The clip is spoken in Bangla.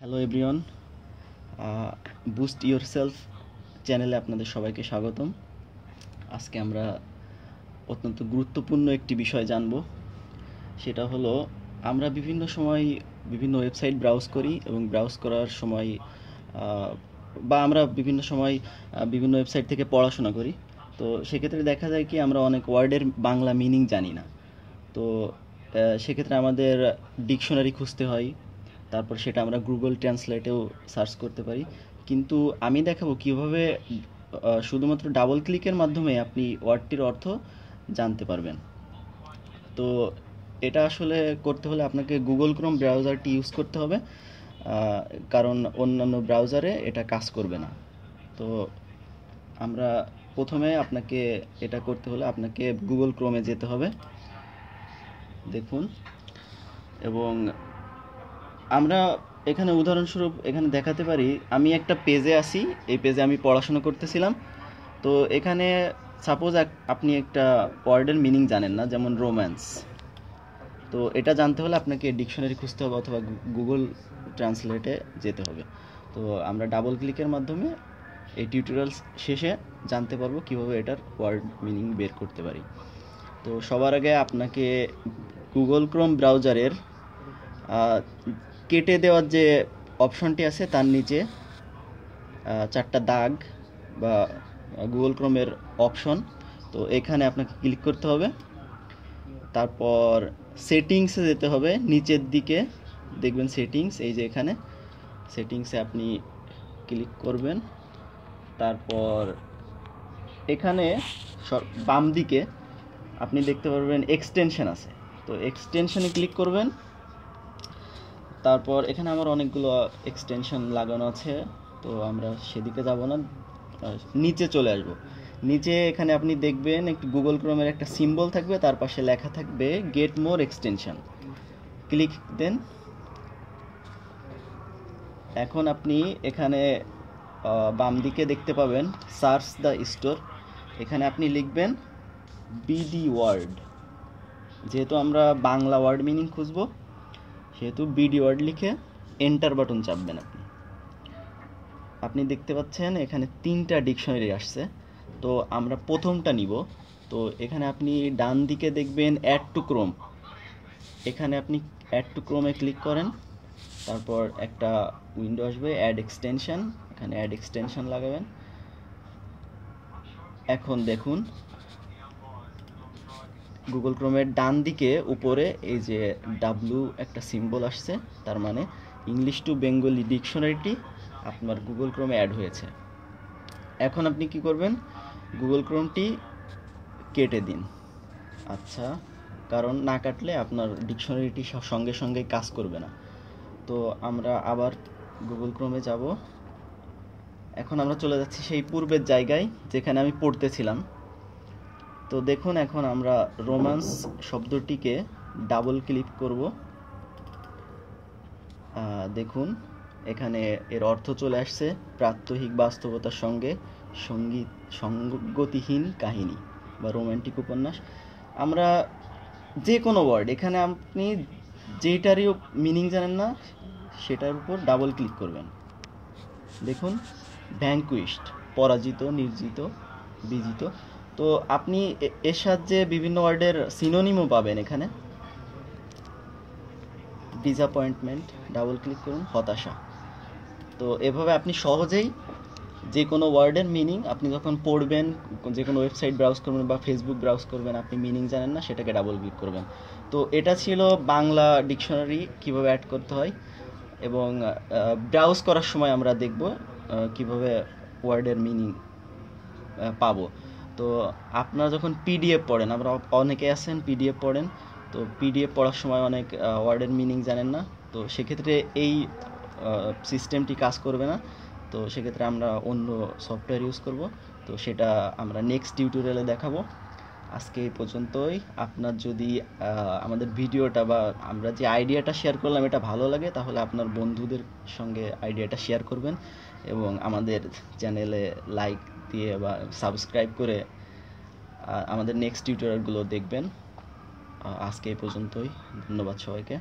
Hello everyone boost yourself চ্যানেলে আপনাদের সবাইকে স্বাগতম। আজকে আমরা অত্যন্ত গুরুত্বপূর্ণ একটি বিষয় জানব। সেটা হলো, আমরা বিভিন্ন সময় বিভিন্ন ওয়েবসাইট ব্রাউজ করি এবং ব্রাউজ করার সময় বা আমরা বিভিন্ন সময় বিভিন্ন ওয়েবসাইট থেকে পড়াশোনা করি। তো সেক্ষেত্রে দেখা যায় কি, আমরা অনেক ওয়ার্ডের বাংলা মিনিং জানি না। তো সেক্ষেত্রে আমাদের ডিকশনারি খুঁজতে হয় তারপর সেটা আমরা গুগল ট্রান্সলেটেও সার্চ করতে পারি। কিন্তু আমি দেখাবো কীভাবে শুধুমাত্র ডাবল ক্লিকের মাধ্যমে আপনি ওয়ার্ডটির অর্থ জানতে পারবেন। তো এটা আসলে করতে হলে আপনাকে গুগল ক্রোম ব্রাউজারটি ইউজ করতে হবে কারণ অন্যান্য ব্রাউজারে এটা কাজ করবে না। তো আমরা প্রথমে আপনাকে এটা করতে হলে আপনাকে গুগল ক্রোমে যেতে হবে। দেখুন, এবং আমরা এখানে উদাহরণস্বরূপ এখানে দেখাতে পারি, আমি একটা পেজে আছি, এই পেজে আমি পড়াশোনা করতেছিলাম। তো এখানে সাপোজ আপনি একটা ওয়ার্ডের মিনিং জানেন না, যেমন রোম্যান্স তো এটা জানতে হলে আপনাকে ডিকশনারি খুঁজতে হবে অথবা গুগল ট্রান্সলেটে যেতে হবে। তো আমরা ডাবল ক্লিকের মাধ্যমে এই টিউটোরিয়াল শেষে জানতে পারব কীভাবে এটার ওয়ার্ড মিনিং বের করতে পারি। তো সবার আগে আপনাকে গুগল ক্রোম ব্রাউজারের কেটে দেওয়ার যে অপশনটি আছে, তার নিচে চারটা দাগ বা গুগল ক্রোমের অপশন। তো এখানে আপনাকে ক্লিক করতে হবে। তারপর সেটিংসে যেতে হবে, নিচের দিকে দেখবেন সেটিংস, এই যে এখানে। সেটিংসে আপনি ক্লিক করবেন। তারপর এখানে বাম দিকে আপনি দেখতে পারবেন এক্সটেনশন আছে। তো এক্সটেনশনে ক্লিক করবেন। তারপর এখানে আমার অনেকগুলো এক্সটেনশন লাগানো আছে, তো আমরা সেদিকে যাব না নিচে চলে আসব। নিচে এখানে আপনি দেখবেন একটি গুগল ক্রোমের একটা সিম্বল থাকবে, তার পাশে লেখা থাকবে গেট মোর এক্সটেনশন ক্লিক দেন এখন আপনি এখানে বাম দিকে দেখতে পাবেন সার্চ দ্য স্টোর এখানে আপনি লিখবেন বিডি ওয়ার্ড যেহেতু আমরা বাংলা ওয়ার্ড মিনিং খুঁজবো সেহেতু বিডি ওয়ার্ড লিখে এন্টার বাটন চাপবেন আপনি। আপনি দেখতে পাচ্ছেন এখানে তিনটা ডিকশনারি আসছে। তো আমরা প্রথমটা নিব। তো এখানে আপনি ডান দিকে দেখবেন অ্যাড টু ক্রোম এখানে আপনি অ্যাড টু ক্রোমে ক্লিক করেন। তারপর একটা উইন্ডো আসবে অ্যাড এক্সটেনশন এখানে অ্যাড এক্সটেনশন লাগাবেন। এখন দেখুন গুগল ক্রোমের ডান দিকে উপরে এই যে ডাব্লু একটা সিম্বল আসছে, তার মানে ইংলিশ টু বেঙ্গলি ডিকশনারিটি আপনার গুগল ক্রোমে অ্যাড হয়েছে। এখন আপনি কি করবেন? গুগল ক্রোমটি কেটে দিন। আচ্ছা কারণ না কাটলে আপনার ডিকশনারিটি সঙ্গে সঙ্গে কাজ করবে না। তো আমরা আবার গুগল ক্রোমে যাব। এখন আমরা চলে যাচ্ছি সেই পূর্বের জায়গায় যেখানে আমি পড়তেছিলাম। তো দেখুন এখন আমরা রোমান্স শব্দটিকে ডাবল ক্লিক করব। দেখুন, এখানে এর অর্থ চলে আসছে প্রাত্যহিক বাস্তবতার সঙ্গে সংগীত সঙ্গতিহীন কাহিনী বা রোমান্টিক উপন্যাস। আমরা যে কোনো ওয়ার্ড এখানে আপনি যেটারই মিনিং জানেন না, সেটার উপর ডাবল ক্লিক করবেন। দেখুন ভ্যাঙ্কুইস্ট পরাজিত, নির্জিত, বিজিত। তো আপনি এর সাহায্যে বিভিন্ন ওয়ার্ডের সিনোনিমও পাবেন এখানে। ডিসঅ্যাপয়েন্টমেন্ট ডাবল ক্লিক করুন, হতাশা। তো এভাবে আপনি সহজেই যে কোনো ওয়ার্ডের মিনিং আপনি যখন পড়বেন, যে কোনো ওয়েবসাইট ব্রাউজ করবেন বা ফেসবুক ব্রাউজ করবেন, আপনি মিনিং জানেন না, সেটাকে ডাবল ক্লিক করবেন। তো এটা ছিল বাংলা ডিকশনারি কীভাবে অ্যাড করতে হয় এবং ব্রাউজ করার সময় আমরা দেখব কীভাবে ওয়ার্ডের মিনিং পাবো। তো আপনারা যখন পিডিএফ পড়েন, আমরা অনেকে আছেন পিডিএফ পড়েন, তো পিডিএফ পড়ার সময় অনেক ওয়ার্ডের মিনিং জানেন না, তো সেক্ষেত্রে এই সিস্টেমটি কাজ করবে না, তো সেক্ষেত্রে আমরা অন্য সফটওয়্যার ইউজ করব, তো সেটা আমরা নেক্সট টিউটোরিয়ালে দেখাবো। আজকে এই পর্যন্তই। আপনার যদি আমাদের ভিডিওটা বা আমরা যে আইডিয়াটা শেয়ার করলাম এটা ভালো লাগে, তাহলে আপনার বন্ধুদের সঙ্গে আইডিয়াটা শেয়ার করবেন এবং আমাদের চ্যানেলে লাইক দিয়ে বা সাবস্ক্রাইব করে আমাদের নেক্সট টিউটোরিয়ালগুলো দেখবেন। আজকে এই পর্যন্তই। ধন্যবাদ সবাইকে।